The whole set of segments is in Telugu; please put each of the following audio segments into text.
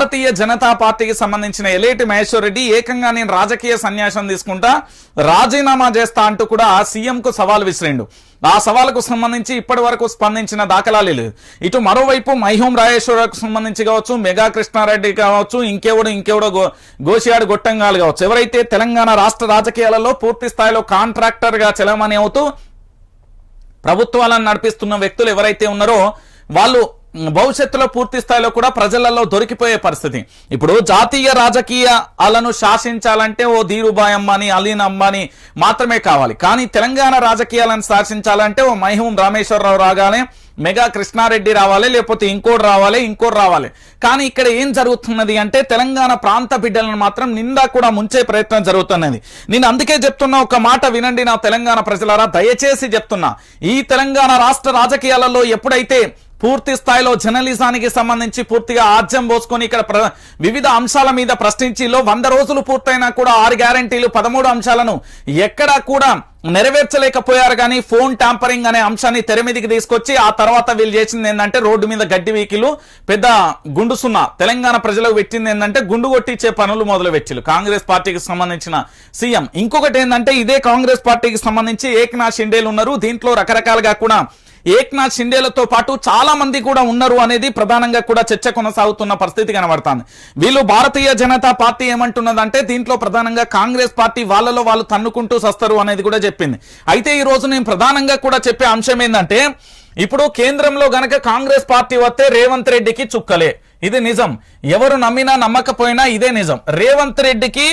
భారతీయ జనతా పార్టీకి సంబంధించిన ఎలేటి మహేశ్వర్ రెడ్డి ఏకంగా నేను రాజకీయ సన్యాసం తీసుకుంటా రాజీనామా చేస్తా అంటూ కూడా సీఎంకు సవాల్ విసిరిండు. ఆ సవాలుకు సంబంధించి ఇప్పటి వరకు స్పందించిన దాఖలాలు లేదు ఇటు మరోవైపు మైహోం రాజేశ్వరకు సంబంధించి కావచ్చు మెగా కృష్ణారెడ్డి కావచ్చు ఇంకెవడు ఇంకెవడో గో గోషియాడు గొట్టంగాలు కావచ్చు. ఎవరైతే తెలంగాణ రాష్ట్ర రాజకీయాలలో పూర్తి స్థాయిలో కాంట్రాక్టర్గా చెలమని అవుతూ ప్రభుత్వాలను నడిపిస్తున్న వ్యక్తులు ఎవరైతే ఉన్నారో వాళ్ళు భవిష్యత్తులో పూర్తి స్థాయిలో కూడా ప్రజలలో దొరికిపోయే పరిస్థితి. ఇప్పుడు జాతీయ రాజకీయాలను శాసించాలంటే ఓ ధీరుభాయ్ అంబానీ అలీన్ అంబానీ మాత్రమే కావాలి. కానీ తెలంగాణ రాజకీయాలను శాసించాలంటే ఓ మైహూం రామేశ్వరరావు రాగానే మెగా కృష్ణారెడ్డి రావాలి లేకపోతే ఇంకోటి రావాలి ఇంకోటి రావాలి. కానీ ఇక్కడ ఏం జరుగుతున్నది అంటే తెలంగాణ ప్రాంత బిడ్డలను మాత్రం నిండా కూడా ముంచే ప్రయత్నం జరుగుతున్నది. నేను అందుకే చెప్తున్నా ఒక మాట వినండి నా తెలంగాణ ప్రజలారా. దయచేసి చెప్తున్నా ఈ తెలంగాణ రాష్ట్ర రాజకీయాలలో ఎప్పుడైతే పూర్తి స్థాయిలో జర్నలిజానికి సంబంధించి పూర్తిగా ఆర్జం పోసుకొని ఇక్కడ ప్ర- వివిధ అంశాల మీద ప్రశ్నించిలో వంద రోజులు పూర్తయినా కూడా ఆరు గ్యారంటీలు పదమూడు అంశాలను ఎక్కడా కూడా నెరవేర్చలేకపోయారు. కానీ ఫోన్ ట్యాంపరింగ్ అనే అంశాన్ని తెరమీదికి తీసుకొచ్చి ఆ తర్వాత వీళ్ళు చేసింది ఏంటంటే రోడ్డు మీద గడ్డి వీకిలు పెద్ద గుండు సున్నా. తెలంగాణ ప్రజలకు పెట్టింది ఏంటంటే గుండు కొట్టించే పనులు మొదలు పెట్టిలు కాంగ్రెస్ పార్టీకి సంబంధించిన సీఎం. ఇంకొకటి ఏంటంటే ఇదే కాంగ్రెస్ పార్టీకి సంబంధించి ఏక్నాథ్ షిండేలు ఉన్నారు. దీంట్లో రకరకాలుగా కూడా ఏక్నాథ్ షిండేలతో పాటు చాలా మంది కూడా ఉన్నారు అనేది ప్రధానంగా కూడా చర్చ కొనసాగుతున్న పరిస్థితి కనబడుతుంది. వీళ్ళు భారతీయ జనతా పార్టీ ఏమంటున్నదంటే దీంట్లో ప్రధానంగా కాంగ్రెస్ పార్టీ వాళ్ళలో వాళ్ళు తన్నుకుంటూ సస్తారు అనేది కూడా చెప్పింది. అయితే ఈ రోజు నేను ప్రధానంగా కూడా చెప్పే అంశం ఏంటంటే ఇప్పుడు కేంద్రంలో గనక కాంగ్రెస్ పార్టీ వస్తే రేవంత్ రెడ్డికి చుక్కలే. ఇది నిజం. ఎవరు నమ్మినా నమ్మకపోయినా ఇదే నిజం. రేవంత్ రెడ్డికి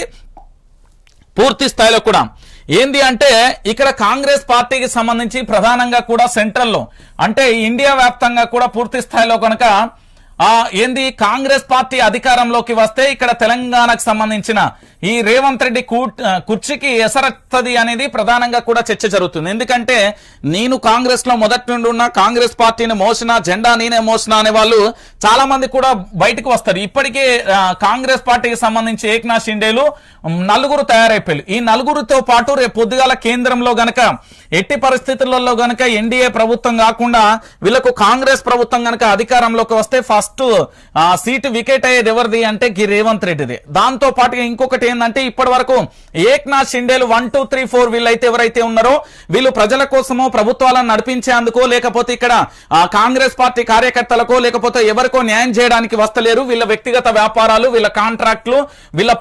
పూర్తి స్థాయిలో కూడా ఏంది అంటే ఇక్కడ కాంగ్రెస్ పార్టీకి సంబంధించి ప్రధానంగా కూడా సెంట్రల్లో అంటే ఇండియా వ్యాప్తంగా కూడా పూర్తి స్థాయిలో కనుక ఆ ఏంది కాంగ్రెస్ పార్టీ అధికారంలోకి వస్తే ఇక్కడ తెలంగాణకు సంబంధించిన ఈ రేవంత్ రెడ్డి కుర్చీకి ఎసరత్తది అనేది ప్రధానంగా కూడా చర్చ జరుగుతుంది. ఎందుకంటే నేను కాంగ్రెస్లో మొదటి నుండి ఉన్న కాంగ్రెస్ పార్టీని మోసిన జెండా నేనే మోసిన అనే వాళ్ళు చాలా మంది కూడా బయటకు వస్తారు. ఇప్పటికే కాంగ్రెస్ పార్టీకి సంబంధించి ఏక్నాథ్ షిండేలు నలుగురు తయారైపోయారు. ఈ నలుగురితో పాటు రేపు పొద్దుగాల కేంద్రంలో గనక ఎట్టి పరిస్థితులలో గనక ఎన్డీఏ ప్రభుత్వం కాకుండా వీళ్ళకు కాంగ్రెస్ ప్రభుత్వం గనక అధికారంలోకి వస్తే ఫస్ట్ సీటు వికెట్ అయ్యేది ఎవరిది అంటే గి రేవంత్ రెడ్డిది. దాంతో పాటుగా ఇంకొకటి ఏంటంటే ఇప్పటి వరకు ఏక్నాథ్ షిండేలు వన్ టూ త్రీ ఫోర్ వీళ్ళైతే ఎవరైతే ఉన్నారో వీళ్ళు ప్రజల కోసమో ప్రభుత్వాలను నడిపించేందుకో లేకపోతే ఇక్కడ కాంగ్రెస్ పార్టీ కార్యకర్తలకో లేకపోతే ఎవరికో న్యాయం చేయడానికి వస్తలేరు. వీళ్ళ వ్యక్తిగత వ్యాపారాలు వీళ్ళ కాంట్రాక్ట్లు వీళ్ళ